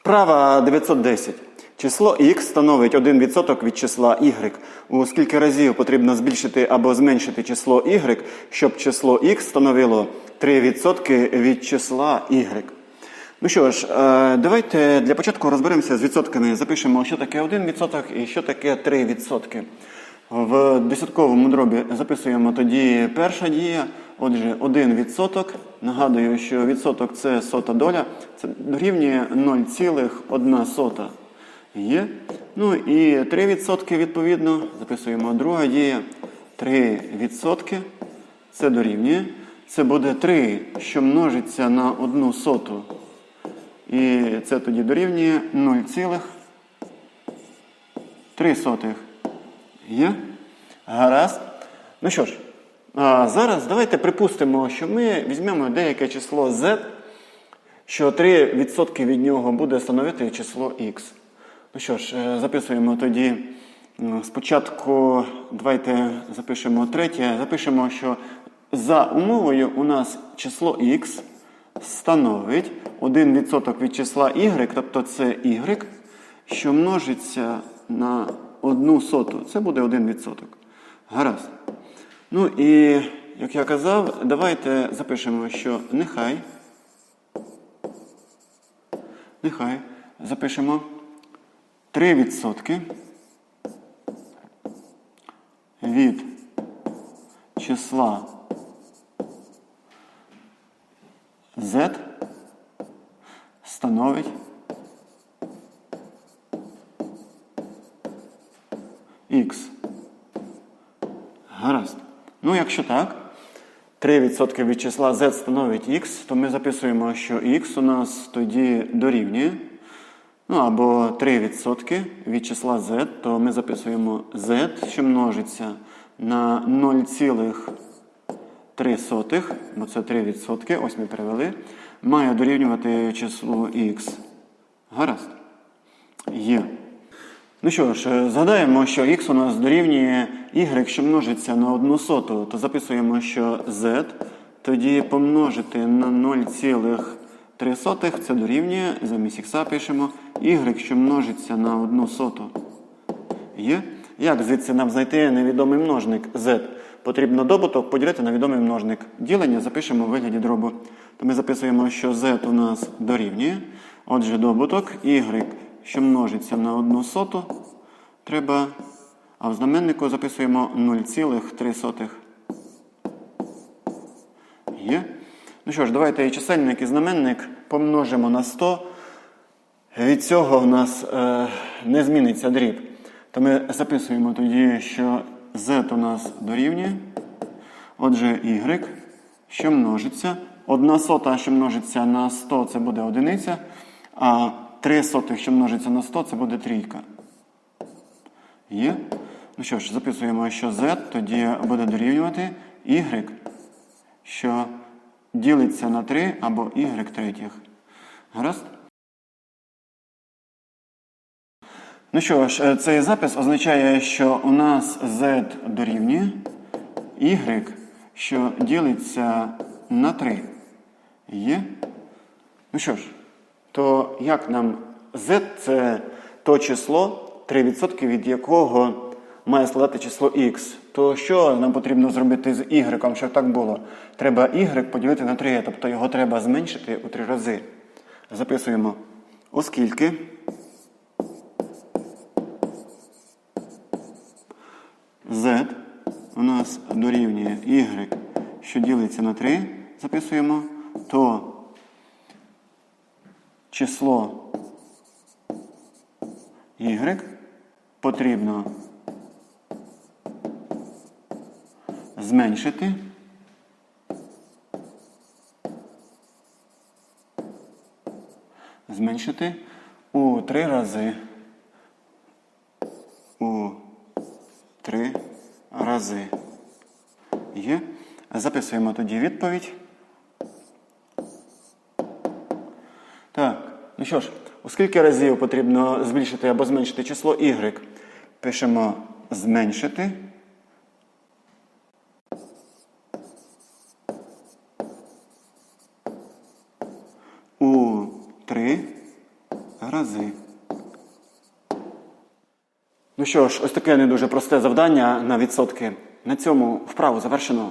Вправа 910. Число х становить 1% від числа y. У скільки разів потрібно збільшити або зменшити число y, щоб число х становило 3% від числа y. Ну що ж, е, давайте для початку розберемося з відсотками. Запишемо, що таке 1% і що таке 3%. В десятковому дробі записуємо тоді перша дія. Отже, 1%. Нагадую, що відсоток це сота доля. Це дорівнює 0,1 сота. Є. Ну і 3% відповідно. Записуємо друга дія. 3%. Це дорівнює. Це буде 3, що множиться на 1 соту. І це тоді дорівнює 0,3. Є? Гаразд. Ну що ж, зараз давайте припустимо, що ми візьмемо деяке число z, що 3% від нього буде становити число x. Ну що ж, е, записуємо тоді. Спочатку давайте запишемо третє. Запишемо, що за умовою у нас число x становить 1% від числа y, тобто це y, що множиться на одну соту. Це буде 1%. Гаразд. Ну і, як я казав, давайте запишемо, що нехай. Нехай запишемо 3% від числа z становить x. Гаразд. Ну, якщо так, 3% від числа z становить x, то ми записуємо, що x у нас тоді дорівнює. Ну, або 3% від числа z, то ми записуємо z, що множиться на 0,3, бо це 3%, ось ми перевели, має дорівнювати числу x. Гаразд. Є. Ну що ж, е, згадаємо, що x у нас дорівнює y, що множиться на одну соту, то записуємо, що z тоді помножити на 0,3 це дорівнює, замість х пишемо y, що множиться на одну соту. Є? Як звідси нам знайти невідомий множник z? Потрібно добуток поділити на відомий множник. Ділення запишемо у вигляді дробу. То ми записуємо, що z у нас дорівнює. Отже, добуток y, що множиться на одну соту, треба. А в знаменнику записуємо 0,3. Є. Ну що ж, давайте і чисельник і знаменник помножимо на 100. Від цього в нас е, не зміниться дріб. То ми записуємо тоді, що z у нас дорівнює. Отже, y, що множиться. Одна сота, що множиться на 100, це буде одиниця. А 3 сотих, що множиться на 100, це буде трійка. Є? Ну що ж, записуємо, що z тоді буде дорівнювати y, що ділиться на 3 або y третіх. Гаразд? Ну що ж, е, цей запис означає, що у нас z дорівнює y, що ділиться на 3. Є? Ну що ж, то як нам z це то число, 3% від якого має складати число x. То що нам потрібно зробити з y, щоб так було? Треба y поділити на 3, тобто його треба зменшити у 3 рази. Записуємо, оскільки z у нас дорівнює y, що ділиться на 3, записуємо, то число y потрібно зменшити зменшити у три рази. У три рази. Є. Записуємо тоді відповідь. Так, ну що ж, у скільки разів потрібно збільшити або зменшити число y? Пишемо зменшити. У три рази. Ну що ж, ось таке не дуже просте завдання на відсотки. На цьому вправу завершено.